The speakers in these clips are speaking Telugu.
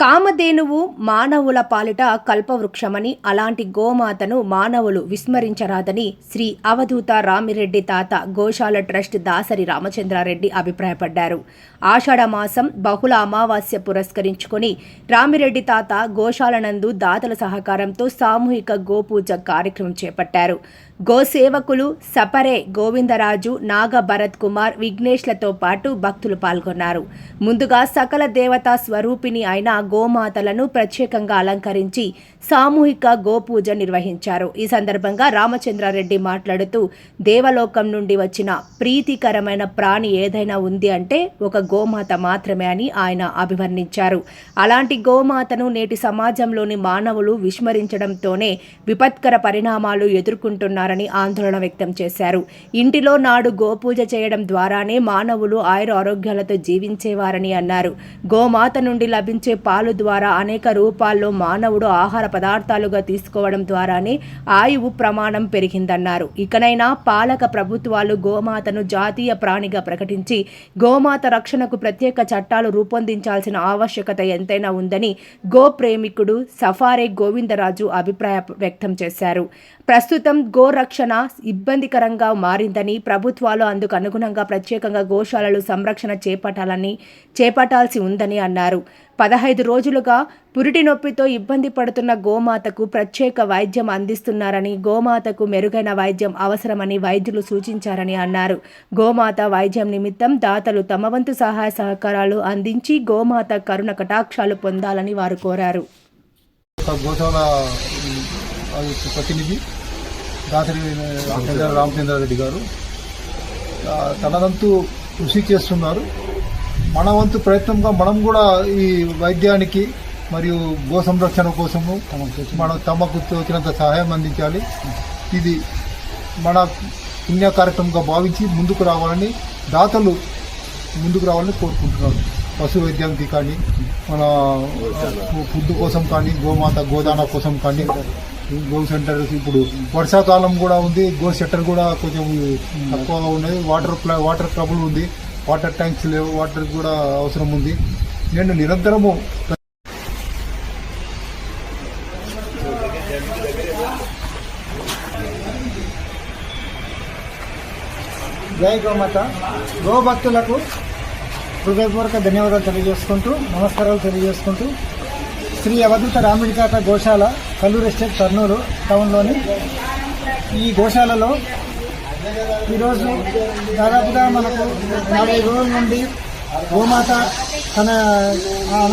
కామధేనువు మానవుల పాలిట కల్పవృక్షమని అలాంటి గోమాతను మానవులు విస్మరించరాదని శ్రీ అవధూత రామిరెడ్డి తాత గోశాల ట్రస్ట్ దాసరి రామచంద్రారెడ్డి అభిప్రాయపడ్డారు. ఆషాఢమాసం బహుళ అమావాస్య పురస్కరించుకొని రామిరెడ్డి తాత గోశాలనందు దాతల సహకారంతో సామూహిక గోపూజ కార్యక్రమం చేపట్టారు. గోసేవకులు సపరే గోవిందరాజు నాగ భరత్ కుమార్ విఘ్నేష్లతో పాటు భక్తులు పాల్గొన్నారు. ముందుగా సకల దేవతా స్వరూపిణి అయిన గోమాతలను ప్రత్యేకంగా అలంకరించి సామూహిక గోపూజ నిర్వహించారు. ఈ సందర్భంగా రామచంద్రారెడ్డి మాట్లాడుతూ దేవలోకం నుండి వచ్చిన ప్రీతికరమైన ప్రాణి ఏదైనా ఉంది అంటే ఒక గోమాత మాత్రమే అని ఆయన అభివర్ణించారు. అలాంటి గోమాతను నేటి సమాజంలోని మానవులు విస్మరించడంతోనే విపత్కర పరిణామాలు ఎదుర్కొంటున్నారని ఆందోళన వ్యక్తం చేశారు. ఇంటిలో నాడు గోపూజ చేయడం ద్వారానే మానవులు ఆయుర ఆరోగ్యాలతో జీవించేవారని అన్నారు. గోమాత నుండి లభించే పాల ద్వారా అనేక రూపాల్లో మానవుడు ఆహార పదార్థాలుగా తీసుకోవడం ద్వారానే ఆయువు ప్రమాణం పెరిగిందన్నారు. ఇకనైనా పాలక ప్రభుత్వాలు గోమాతను జాతీయ ప్రాణిగా ప్రకటించి గోమాత రక్షణకు ప్రత్యేక చట్టాలు రూపొందించాల్సిన ఆవశ్యకత ఎంతైనా ఉందని గో ప్రేమికుడు సఫారే గోవిందరాజు అభిప్రాయ వ్యక్తం చేశారు. ప్రస్తుతం గో రక్షణ ఇబ్బందికరంగా మారిందని ప్రభుత్వాలు అందుకు అనుగుణంగా ప్రత్యేకంగా గోశాలలు సంరక్షణ చేపట్టాలని చేపట్టాల్సి ఉందని అన్నారు. పదహైదు రోజులుగా పురిటి నొప్పితో ఇబ్బంది పడుతున్న గోమాతకు ప్రత్యేక వైద్యం అందిస్తున్నారని గోమాతకు మెరుగైన వైద్యం అవసరమని వైద్యులు సూచించారని అన్నారు. గోమాత వైద్యం నిమిత్తం దాతలు తమ వంతు సహాయ సహకారాలు అందించి గోమాత కరుణ కటాక్షాలు పొందాలని వారు కోరారు. ప్రతినిధి దాసరి రామచంద్ర రామచంద్రారెడ్డి గారు. తనదంతు కృషి చేస్తున్నారు. మన వంతు ప్రయత్నంగా మనం కూడా ఈ వైద్యానికి మరియు గో సంరక్షణ కోసము మనం తమకు తోచినంత సహాయం అందించాలి. ఇది మన పుణ్య కార్యక్రమంగా భావించి ముందుకు రావాలని దాతలు ముందుకు రావాలని కోరుకుంటున్నాను పశు వైద్యానికి కానీ మన ఫుడ్ కోసం కానీ గోమాత గోదాన కోసం కానీ గో సెంటర్ ఇప్పుడు వర్షాకాలం కూడా ఉంది గో సెంటర్ కూడా కొంచెం తక్కువగా ఉన్నది వాటర్ వాటర్ ట్రబుల్ ఉంది. వాటర్ ట్యాంక్స్ లేవు వాటర్ కూడా అవసరం ఉంది. నేను నిరంతరము జై గోమాత. గో భక్తులకు హృదయపూర్వక ధన్యవాదాలు తెలియజేసుకుంటూ నమస్కారాలు తెలియజేసుకుంటూ. శ్రీ అవధూత రామిడికాక గోశాల కల్లూరు ఎస్టేట్ కర్నూలు టౌన్లోని ఈ గోశాలలో ఈరోజు దాదాపుగా మనకు నలభై రోజుల నుండి గోమాత తన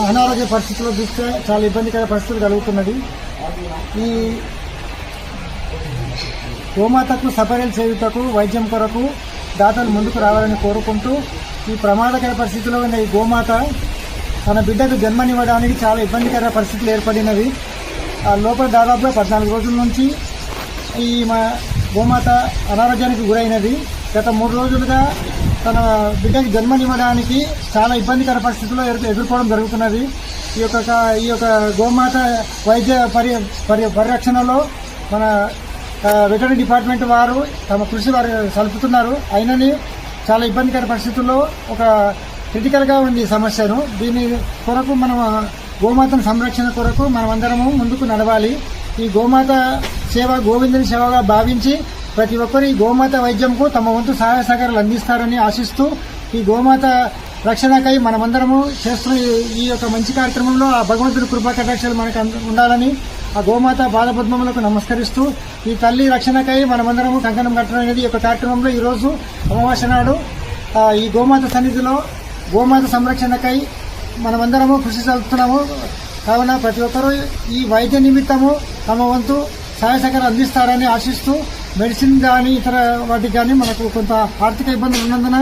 అనారోగ్య పరిస్థితుల్లో చూస్తే చాలా ఇబ్బందికర పరిస్థితులు కలుగుతున్నది. ఈ గోమాతకు సపర్యలు చేయుటకు వైద్యం కొరకు దాతలు ముందుకు రావాలని కోరుకుంటూ ఈ ప్రమాదకర పరిస్థితిలో ఉన్న ఈ గోమాత తన బిడ్డకు జన్మనివ్వడానికి చాలా ఇబ్బందికర పరిస్థితులు ఏర్పడినవి. లోపల దాదాపుగా పద్నాలుగు రోజుల నుంచి ఈ మా గోమాత అనారోగ్యానికి గురైనది. గత మూడు రోజులుగా తన బిడ్డకి జన్మనివ్వడానికి చాలా ఇబ్బందికర పరిస్థితుల్లో ఎదురు- ఎదుర్కోవడం జరుగుతున్నది. ఈ యొక్క ఈ యొక్క గోమాత వైద్య పరి పరి పరిరక్షణలో మన వెటరీ డిపార్ట్మెంట్ వారు తమ కృషి వారు సలుపుతున్నారు. అయినని చాలా ఇబ్బందికర పరిస్థితుల్లో ఒక క్రిటికల్గా ఉంది ఈ సమస్యను. దీని కొరకు మనం గోమాతను సంరక్షణ కొరకు మనమందరము ముందుకు నడవాలి. ఈ గోమాత సేవ గోవిందుని సేవగా భావించి ప్రతి ఒక్కరు ఈ గోమాత వైద్యంకు తమ వంతు సహాయ సహకారాలు అందిస్తారని ఆశిస్తూ ఈ గోమాత రక్షణకై మనమందరము చేస్తున్న ఈ- యొక్క మంచి కార్యక్రమంలో ఆ భగవంతుడి కృపా కటాక్షాలు మనకు ఉండాలని ఆ గోమాత పాదపద్మములకు నమస్కరిస్తూ ఈ తల్లి రక్షణకై మనమందరము కంకణం కట్టడం అనేది ఈ యొక్క కార్యక్రమంలో ఈరోజు అమావాస్య నాడు ఈ గోమాత సన్నిధిలో గోమాత సంరక్షణకై మనమందరము కృషి చదువుతున్నాము కావున ప్రతి ఒక్కరూ ఈ వైద్య నిమిత్తము తమ వంతు సహాయ సహకారం అందిస్తారని ఆశిస్తూ మెడిసిన్ కానీ ఇతర వాటికి కానీ మనకు కొంత ఆర్థిక ఇబ్బందులు ఉన్నందున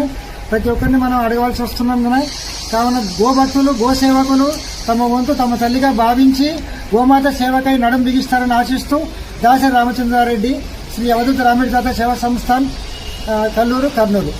ప్రతి ఒక్కరిని మనం అడగవలసి వస్తున్నందున కావున గోభక్తులు గోసేవకులు తమ వంతు తమ తల్లిగా భావించి గోమాత సేవకై నడుం బిగిస్తారని ఆశిస్తూ దాసరి రామచంద్రారెడ్డి శ్రీ అవధూత రామేడి తాత సేవా సంస్థాన్ కల్లూరు కర్నూలు.